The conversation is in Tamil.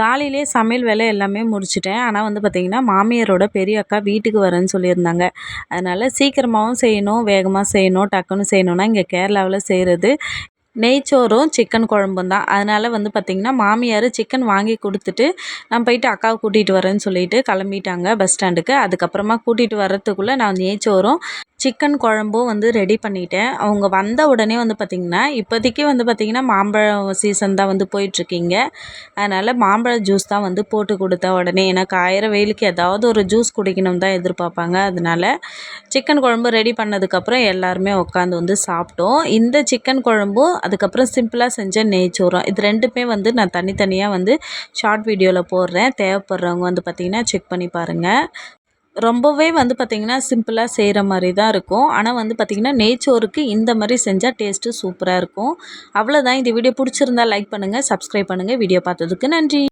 காலையிலே சமையல் வேலை எல்லாமே முடிச்சிட்டேன். ஆனால் வந்து பார்த்திங்கன்னா மாமியாரோட பெரிய அக்கா வீட்டுக்கு வரேன்னு சொல்லியிருந்தாங்க. அதனால் சீக்கிரமாகவும் செய்யணும் வேகமாக செய்யணும் டக்குன்னு செய்யணுன்னா இங்கே கேரளாவில் செய்கிறது நெய்ச்சோறும் சிக்கன் குழம்பும் தான். அதனால் வந்து பார்த்திங்கன்னா மாமியார் சிக்கன் வாங்கி கொடுத்துட்டு நான் போயிட்டு அக்காவை கூட்டிகிட்டு வரேன்னு சொல்லிட்டு கிளம்பிட்டாங்க பஸ் ஸ்டாண்டுக்கு. அதுக்கப்புறமா கூட்டிகிட்டு வர்றதுக்குள்ளே நான் நெய்ச்சோறும் சிக்கன் குழம்பும் வந்து ரெடி பண்ணிட்டேன். அவங்க வந்த உடனே வந்து பார்த்திங்கன்னா இப்போதைக்கு வந்து பார்த்திங்கன்னா மாம்பழம் சீசன் தான் வந்து போயிட்டுருக்கீங்க. அதனால் மாம்பழ ஜூஸ் தான் வந்து போட்டு கொடுத்த உடனே ஏன்னா காயிற வெயிலுக்கு ஏதாவது ஒரு ஜூஸ் குடிக்கணும் தான் எதிர்பார்ப்பாங்க. அதனால் சிக்கன் குழம்பு ரெடி பண்ணதுக்கப்புறம் எல்லாருமே உட்காந்து வந்து சாப்பிட்டோம். இந்த சிக்கன் குழம்பும் அதுக்கப்புறம் சிம்பிளாக செஞ்ச நெய்ச்சோறும் இது ரெண்டுமே வந்து நான் தனித்தனியாக வந்து ஷார்ட் வீடியோவில் போடுறேன். தேவைப்படுறவங்க வந்து பார்த்திங்கன்னா செக் பண்ணி பாருங்கள் ரொம்பவே வந்து பார்த்திங்கன்னா சிம்பிளாக செய்கிற மாதிரி தான் இருக்கும். ஆனால் வந்து பார்த்திங்கன்னா நெய்ச்சோறுக்கு இந்த மாதிரி செஞ்சால் டேஸ்ட்டு சூப்பராக இருக்கும். அவ்வளோதான் இந்த வீடியோ பிடிச்சிருந்தா லைக் பண்ணுங்கள் சப்ஸ்கிரைப் பண்ணுங்கள் வீடியோ பார்த்ததுக்கு நன்றி.